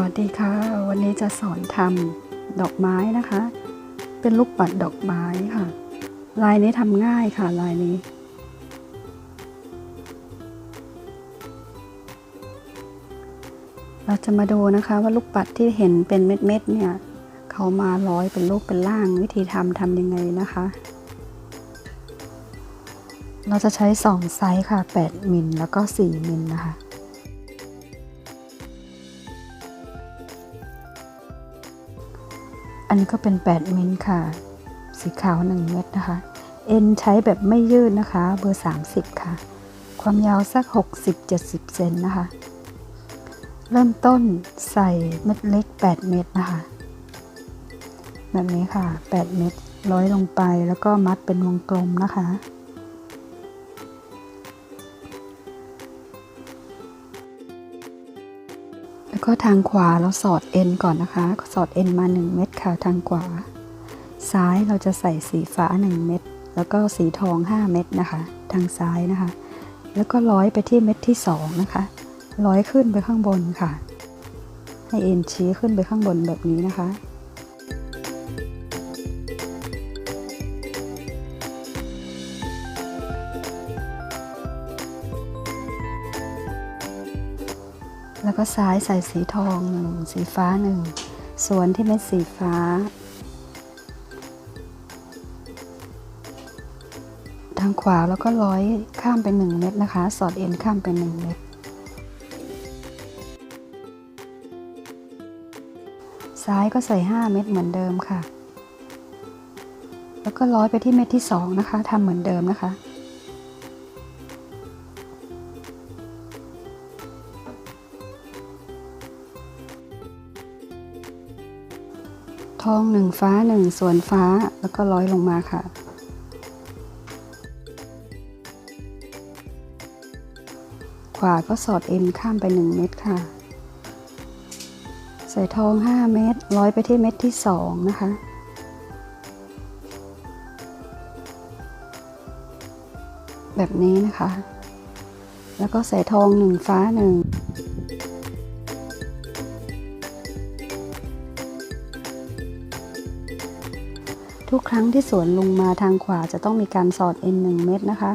วัสดีค่ะ วันนี้จะสอนทำดอกไม้นะคะ เป็นลูกปัดดอกไม้ค่ะ ลายนี้ทำง่ายค่ะลายนี้ เราจะมาดูนะคะว่าลูกปัดที่เห็นเป็นเม็ดๆเนี่ยเขามาร้อยเป็นรูปเป็นร่างวิธีทำทำยังไงนะคะ เราจะใช้ 2 ไซส์ค่ะ 8มิลแล้วก็ 4มิลนะคะ อันนี้ก็เป็น 8 มิลค่ะ สีขาว 1 เม็ดนะคะ เอ็นใช้แบบไม่ยืดนะคะ เบอร์ 30 ค่ะ ความยาวสัก 60-70 เซนนะคะ เริ่มต้นใส่เม็ดเล็ก 8 เม็ดนะคะ แบบนี้ค่ะ 8 เม็ดร้อยลงไปแล้วก็มัดเป็นวงกลมนะคะ ก็ทางขวาเราสอดเอ็นก่อนนะคะ สอดเอ็นมา 1 เม็ดค่ะทางขวา ซ้ายเราจะใส่สีฟ้า 1 เม็ดแล้วก็สีทอง 5 เม็ดนะคะ ทางซ้ายนะคะ แล้วก็ร้อยไปที่เม็ดที่ 2 นะคะ ร้อยขึ้นไปข้างบนค่ะ ให้เอ็นชี้ขึ้นไปข้างบนแบบนี้นะคะ แล้วก็ซ้ายใส่สีทองหนึ่งสีฟ้าหนึ่งส่วนที่เม็ดสีฟ้าทางขวาแล้วก็ร้อยข้ามไปหนึ่งเม็ดนะคะ สอดเอ็นข้ามไปหนึ่งเม็ดซ้ายก็ใส่ 5 เม็ดเหมือนเดิมค่ะ แล้วก็ร้อยไปที่เม็ดที่2นะคะทำเหมือนเดิมนะคะ ทองหนึ่งฟ้าหนึ่งส่วนฟ้าแล้วก็ร้อยลงมาค่ะ ขวาก็สอดเอ็นข้ามไป 1 เม็ดค่ะ ใส่ทอง 5 เม็ดร้อยไปที่เม็ดที่ 2 นะคะแบบนี้นะคะ แล้วก็ใส่ทอง1ฟ้า1 ทุกครั้งที่สวนลงมาทางขวาจะต้องมีการสอดเอ็น1เม็ดนะคะ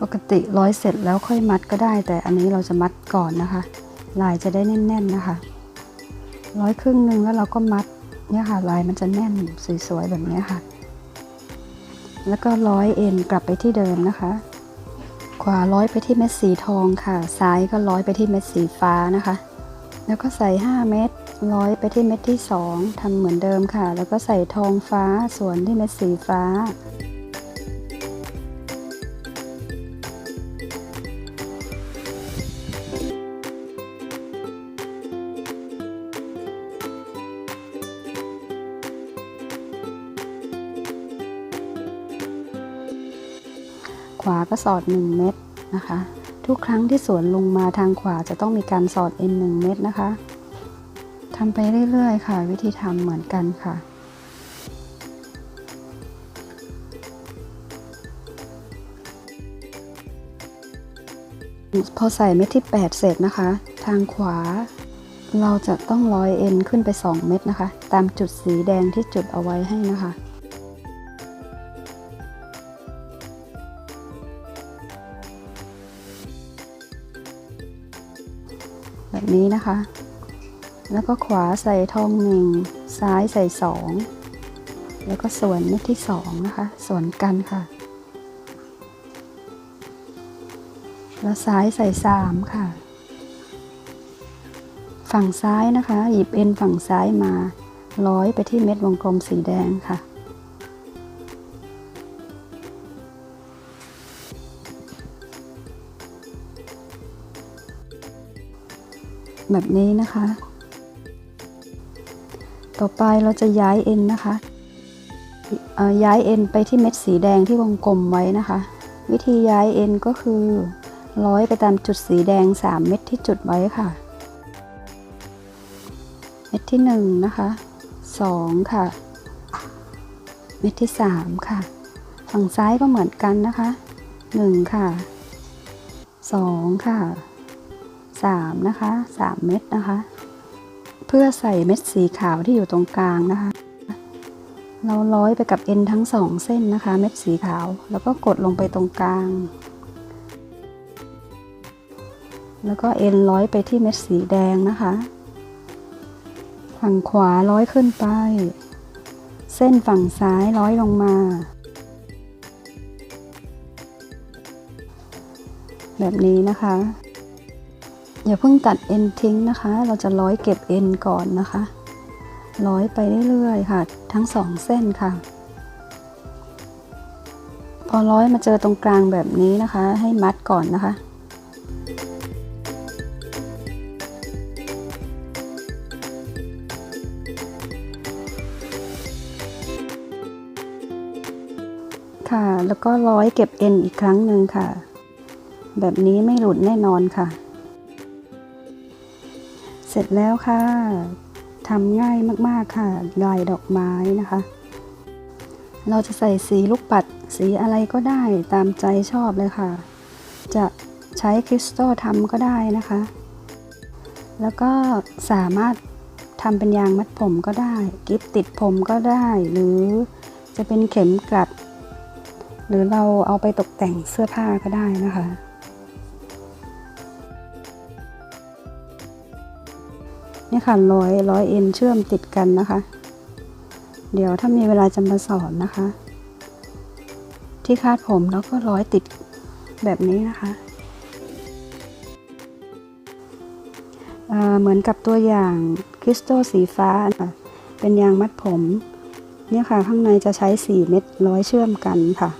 ปกติร้อยเสร็จแล้วค่อยมัดก็ได้ แต่อันนี้เราจะมัดก่อนนะคะ ลายจะได้แน่นๆนะคะ ร้อยครึ่งหนึ่งแล้วเราก็มัด เนี่ยค่ะลายมันจะแน่นสวยๆแบบนี้ค่ะ แล้วก็ร้อยเอ็นกลับไปที่เดิมนะคะ ขวาร้อยไปที่เม็ดสีทองค่ะ ซ้ายก็ร้อยไปที่เม็ดสีฟ้านะคะ แล้วก็ใส่ 5 เม็ดร้อยไปที่เม็ดที่ 2ทำเหมือนเดิมค่ะ แล้วก็ใส่ทองฟ้าส่วนที่เม็ดสีฟ้า ขวาก็สอด 1 เม็ดนะคะ ทุกครั้งที่สวนลงมาทางขวาจะต้องมีการสอดเอ็น1เม็ดนะคะทำไปเรื่อยๆค่ะ วิธีทำเหมือนกันค่ะพอใส่เม็ดที่ 8 เสร็จนะคะ ทางขวา เราจะต้องร้อยเอ็นขึ้นไป 2 เม็ดนะคะ ตามจุดสีแดงที่จุดเอาไว้ให้นะคะ แบบนี้นะคะ แล้วก็ขวาใส่ทองหนึ่งซ้ายใส่สองแล้วก็ส่วนเม็ดที่สองนะคะส่วนกันค่ะ แล้วซ้ายใส่สามค่ะ ฝั่งซ้ายนะคะ หยิบเอ็นฝั่งซ้ายมาร้อยไปที่เม็ดวงกลมสีแดงค่ะ แบบนี้นะคะ ต่อไปเราจะย้ายเอ็นนะคะ ย้ายเอ็นไปที่เม็ดสีแดงที่วงกลมไว้นะคะ วิธีย้ายเอ็นก็คือร้อยไปตามจุดสีแดง 3 เม็ดที่จุดไว้ค่ะ เม็ดที่หนึ่งนะคะสองค่ะ เม็ดที่สามค่ะ ฝั่งซ้ายก็เหมือนกันนะคะหนึ่งค่ะสองค่ะ สามนะคะสามเม็ดนะคะ เพื่อใส่เม็ดสีขาวที่อยู่ตรงกลางนะคะ เราร้อยไปกับเอ็นทั้งสองเส้นนะคะ เม็ดสีขาว แล้วก็กดลงไปตรงกลาง แล้วก็เอ็นร้อยไปที่เม็ดสีแดงนะคะ ฝั่งขวาร้อยขึ้นไป เส้นฝั่งซ้ายร้อยลงมาแบบนี้นะคะ อย่าเพิ่งตัดเอ็นทิ้งนะคะ เราจะร้อยเก็บเอ็นก่อนนะคะ ร้อยไปเรื่อยๆค่ะ ทั้งสองเส้นค่ะ พอร้อยมาเจอตรงกลางแบบนี้นะคะ ให้มัดก่อนนะคะค่ะ แล้วก็ร้อยเก็บเอ็นอีกครั้งหนึ่งค่ะ แบบนี้ไม่หลุดแน่นอนค่ะ เสร็จแล้วค่ะทำง่ายมากๆค่ะลายดอกไม้นะคะ เราจะใส่สีลูกปัดสีอะไรก็ได้ตามใจชอบเลยค่ะ จะใช้คริสตัลทำก็ได้นะคะ แล้วก็สามารถทำเป็นยางมัดผมก็ได้ กิฟติดผมก็ได้ หรือจะเป็นเข็มกลัด หรือเราเอาไปตกแต่งเสื้อผ้าก็ได้นะคะ นี่ค่ะร้อยร้อยเอ็นเชื่อมติดกันนะคะ เดี๋ยวถ้ามีเวลาจะมาสอนนะคะ ที่คาดผมแล้วก็ร้อยติดแบบนี้นะคะอ่าเหมือนกับตัวอย่างคริสตัลสีฟ้า เป็นยางมัดผมเนี่ยค่ะข้างในจะใช้ 4 เม็ดร้อยเชื่อมกันค่ะ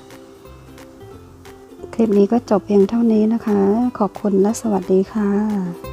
คลิปนี้ก็จบเพียงเท่านี้นะคะ ขอบคุณและสวัสดีค่ะ